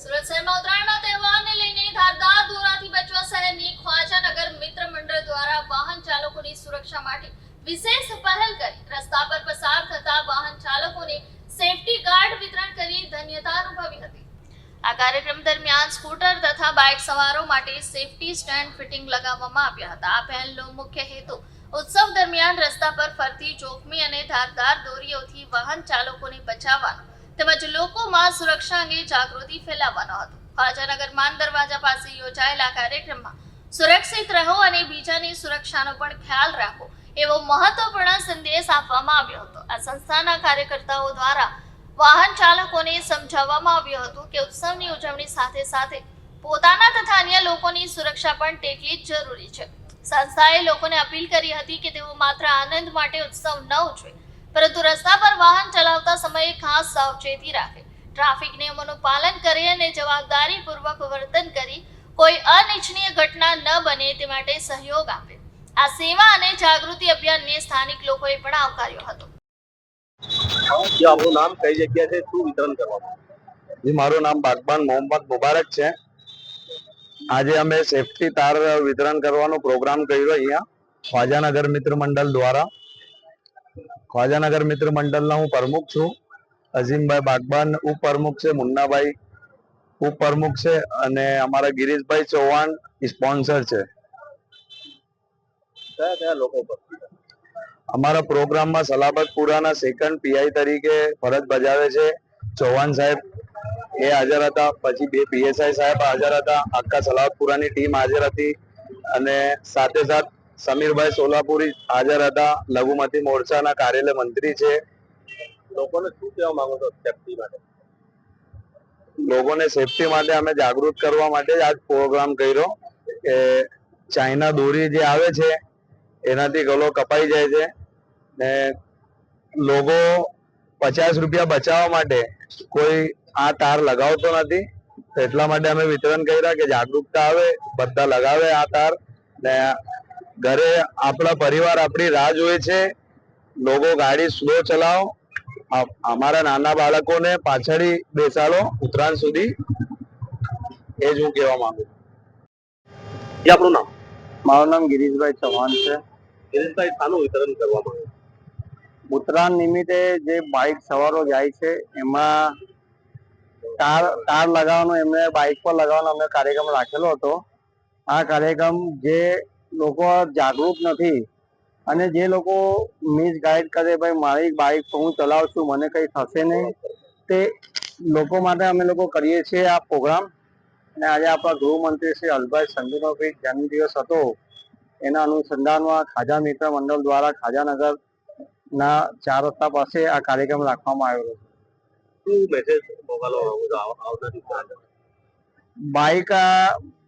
સુરત શહેરમાં ઉત્તરાયણના તહેવારને લઈને ધારદાર દોરાથી બચવા શહેરની ખ્વાજાનગર મિત્ર મંડળ દ્વારા વાહન ચાલકોની સુરક્ષા માટે વિશેષ પહેલ કરી. રસ્તા પર પસાર થતા વાહન ચાલકોને સેફટી ગાર્ડ વિતરણ કરી ધન્યતા અનુભવી હતી. આ કાર્યક્રમ દરમિયાન સ્કૂટર તથા બાઇક સવારો માટે સેફટી સ્ટેન્ડ ફિટિંગ લગાવવામાં આવ્યા હતા. આ પહેલનો મુખ્ય હેતુ ઉત્સવ દરમિયાન રસ્તા પર ફરતી જોખમી અને ધારદાર દોરીઓથી વાહન ચાલકોને બચાવવાનો તેમજ લોકોમાં સુરક્ષા અંગે જાગૃતિ ફેલાવવાનો હતો. ખાજાનગર માન દરવાજા પાસે યોજાયેલા કાર્યક્રમમાં સુરક્ષિત રહો અને બીજાની સુરક્ષાનો પણ ખ્યાલ રાખો એવો મહત્વપૂર્ણ સંદેશ આપવામાં આવ્યો હતો. આ સંસ્થાના કાર્યકર્તાઓ દ્વારા વાહન ચાલકોને સમજાવવામાં આવ્યું હતું કે ઉત્સવની ઉજવણી સાથે સાથે પોતાના તથા અન્ય લોકોની સુરક્ષા પણ તેટલી જ જરૂરી છે. સંસ્થાએ લોકોને અપીલ કરી હતી કે તેઓ માત્ર આનંદ માટે ઉત્સવ ન ઉજવે, પરંતુ રસ્તા પર વાહન સમયે ખાસ સાવચેતી રાખે. ટ્રાફિક નિયમોનું પાલન કરે અને જવાબદારીપૂર્વક વર્તન કરી કોઈ અનિચ્છનીય ઘટના ન બને તે માટે સહયોગ આપે. આ સેવા અને જાગૃતિ અભિયાનને સ્થાનિક લોકોએ પણ આવકાર્યો હતો. આપનું નામ કઈ જગ્યા છે? શું વિતરણ કરવાનું મારું નામ બાગબાન મોહમ્મદ મુબારક છે. આજે અમે સેફટી તાર વિતરણ કરવાનો પ્રોગ્રામ કર્યો અહીંયા. ખ્વાજાનગર મિત્ર મંડળ દ્વારા. ખ્વાજાનગર મિત્ર મંડળના હું પ્રમુખ છું. અઝીમભાઈ બાગબાન ઉપપ્રમુખ છે મુન્નાભાઈ ઉપપ્રમુખ છે અને અમારા ગિરીશભાઈ ચૌહાણ સ્પોન્સર છે. કયા કયા લોકો અમારા પ્રોગ્રામમાં સલાબતપુરાના સેકન્ડ પીઆઈ તરીકે ફરજ બજાવે છે. ચૌહાણ સાહેબ એ હાજર હતા પછી બે પીએસઆઈ સાહેબ હાજર હતા આખા સલાબતપુરાની ટીમ હાજર હતી અને સાથે સાથ સમીરભાઈ સોલાપુરી હાજર હતા લઘુમતી મોરચાના કાર્યાલય મંત્રી છે. લોકોને શું કહેવા માંગો છો સેફટી માટે? લોકોને સેફટી માટે અમે જાગૃત કરવા માટે જ આજ પ્રોગ્રામ કર્યો કે ચાઇના દોરી જે આવે છે, એનાથી ગલો કપાઈ જાય છે ને લોકો પચાસ રૂપિયા બચાવવા માટે કોઈ આ તાર લગાવતો નથી. એટલા માટે અમે વિતરણ કર્યા કે જાગૃતતા આવે, બધા લગાવે આ તાર ને ઘરે આપણા પરિવાર આપણી રાહ જોવે છે. લોકો ગાડી સ્લો ચલાવો અમારા નાના બાળકોને પાછળ બેસાડો ઉત્તરાયણ સુધી. એ જ હું કહેવા માંગુ છું. જે આપણું નામ? મારું નામ ગિરીશભાઈ ચૌહાણ છે. ગિરીશભાઈ શાનું વિતરણ કરવામાં આવ્યું? ઉત્તરાયણ નિમિત્તે જે બાઇક સવારો જાય છે એમાં કાર કાર લગાવવાનો એમને બાઇક પર લગાવવાનો અમે કાર્યક્રમ રાખેલો હતો. આ કાર્યક્રમ જે લોકો જાગૃત નથી અને જે લોકો મિસ ગાઈડ કરે ભાઈ મારી બાઇક હું ચલાવું છું મને કઈ થશે નહીં. તે લોકો માટે અમે લોકો કરીએ છીએ આ પ્રોગ્રામ અને આજે આપણા ગૃહમંત્રી શ્રી અલભાઈ સંજુભાઈ જન્મદિવસ હતો એના અનુસંધાનમાં ખાજા મિત્ર મંડળ દ્વારા ખાજાનગર ના ચાર રસ્તા પાસે આ કાર્યક્રમ રાખવામાં આવ્યો હતો? બાઇક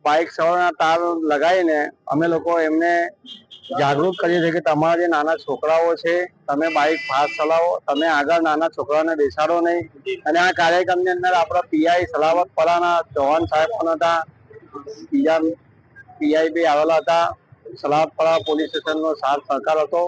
બાઇક સવારના તાર લગાવીને અમે લોકો એમને જાગૃત કરીએ છીએ કે તમારા જે નાના છોકરાઓ છે, તમે બાઇક ફાસ્ટ ચલાવો, તમે આગળ નાના છોકરાઓને બેસાડો નહીં. અને આ કાર્યક્રમની અંદર આપણા પીઆઈ સલાવત પરાના ચૌહાણ સાહેબ પણ હતા. બીજા પીઆઈ બી આવેલા હતા. સલાવતપરા પોલીસ સ્ટેશનનો સાથ સહકાર હતો.